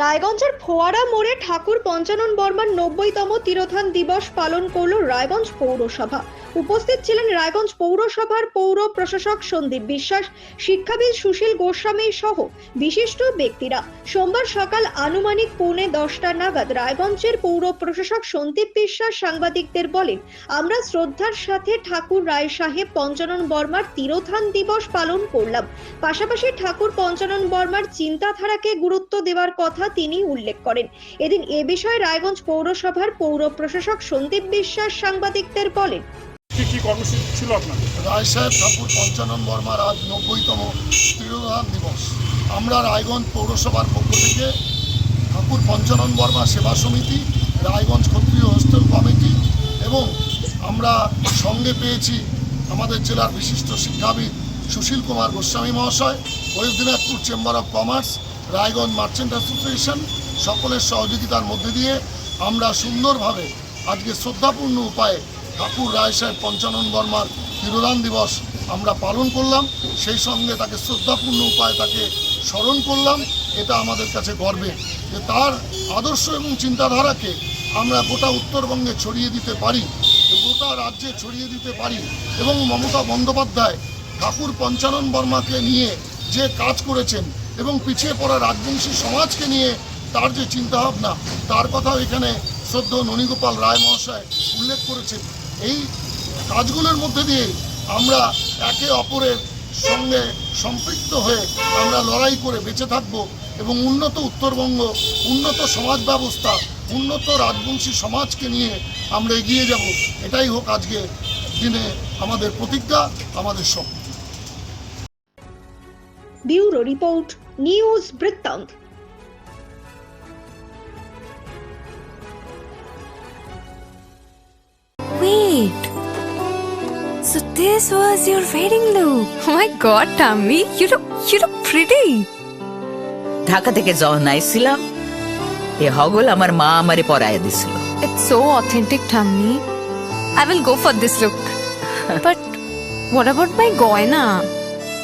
রায়গঞ্জের ফোয়ারা মোড়ে ঠাকুর পঞ্চানন বর্মার নব্বইতম তিরোধান দিবস পালন করল রায়গঞ্জ পৌরসভা। উপস্থিত ছিলেন রায়গঞ্জ পৌরসভার পৌর প্রশাসক সন্দীপ বিশ্বাস, শিক্ষাবিদ সুশীল গোস্বামী সহ বিশিষ্ট ব্যক্তিরা। সোমবার সকাল আনুমানিক পৌনে দশটা নাগাদ রায়গঞ্জের পৌর প্রশাসক সন্দীপ বিশ্বাস সাংবাদিকদের বলেন, আমরা শ্রদ্ধার সাথে ঠাকুর রায় সাহেব পঞ্চানন বর্মার তিরোধান দিবস পালন করলাম। পাশাপাশি ঠাকুর পঞ্চানন বর্মার চিন্তাধারাকে গুরুত্ব দেওয়ার কথা তিনি উল্লেখ করেন। এদিন এ বিষয়ে রায়গঞ্জ পৌরসভার পৌর প্রশাসক সন্দীপ বিশ্বাস সাংবাদিকদের বলেন কি কি কর্মসূচি ছিল আপনার? রায় সাহেব ঠাকুর পঞ্চানন বর্মার আজ নব্বইতম তিরোধান দিবস। আমরা রায়গঞ্জ পৌরসভার পক্ষ থেকে ঠাকুর পঞ্চানন বর্মা সেবা সমিতি রায়গঞ্জ ক্ষত্রিয় হোস্টেল কমিটি এবং আমরা সঙ্গে পেয়েছি আমাদের জেলার বিশিষ্ট শিক্ষাবিদ সুশীল কুমার গোস্বামী মহাশয় West Dinajpur chamber of commerce Raiganj merchant association সকলের সহযোগিতার মধ্যে দিয়ে আমরা সুন্দরভাবে আজকে শ্রদ্ধাপূর্ণ উপায়ে ঠাকুর রায় সাহেব পঞ্চানন বর্মার তিরোধান দিবস আমরা পালন করলাম। সেই সঙ্গে তাকে শ্রদ্ধাপূর্ণ উপায়ে তাকে স্মরণ করলাম। এটা আমাদের কাছে গর্বে। যে তার আদর্শ এবং চিন্তাধারাকে আমরা গোটা উত্তরবঙ্গে ছড়িয়ে দিতে পারি, গোটা রাজ্যে ছড়িয়ে দিতে পারি এবং মমতা বন্দ্যোপাধ্যায় ঠাকুর পঞ্চানন বর্মাকে নিয়ে যে কাজ করেছেন এবং পিছিয়ে পড়া রাজবংশী সমাজকে নিয়ে তার যে চিন্তাভাবনা, তার কথাও এখানে শ্রদ্ধ ননীগোপাল রায় মহাশয় উল্লেখ করেছেন। এই কাজগুলোর মধ্যে দিয়ে আমরা একে অপরের সঙ্গে সম্পৃক্ত হয়ে আমরা লড়াই করে বেঁচে থাকব এবং উন্নত উত্তরবঙ্গ, উন্নত সমাজ ব্যবস্থা, উন্নত রাজবংশী সমাজকে নিয়ে আমরা এগিয়ে যাব। এটাই হোক আজকে দিনে আমাদের প্রতিজ্ঞা, আমাদের স্বপ্ন। ব্যুরো রিপোর্ট নিউজ বৃত্তান্ত Wait. So this was your wedding look. Oh my god, Tammy, you look you look pretty. Dhaka থেকে যখন আইছিলাম এ হগল আমার মা আমারে পরায় দিছিল It's so authentic, Tammy. I will go for this look. but what about my goina?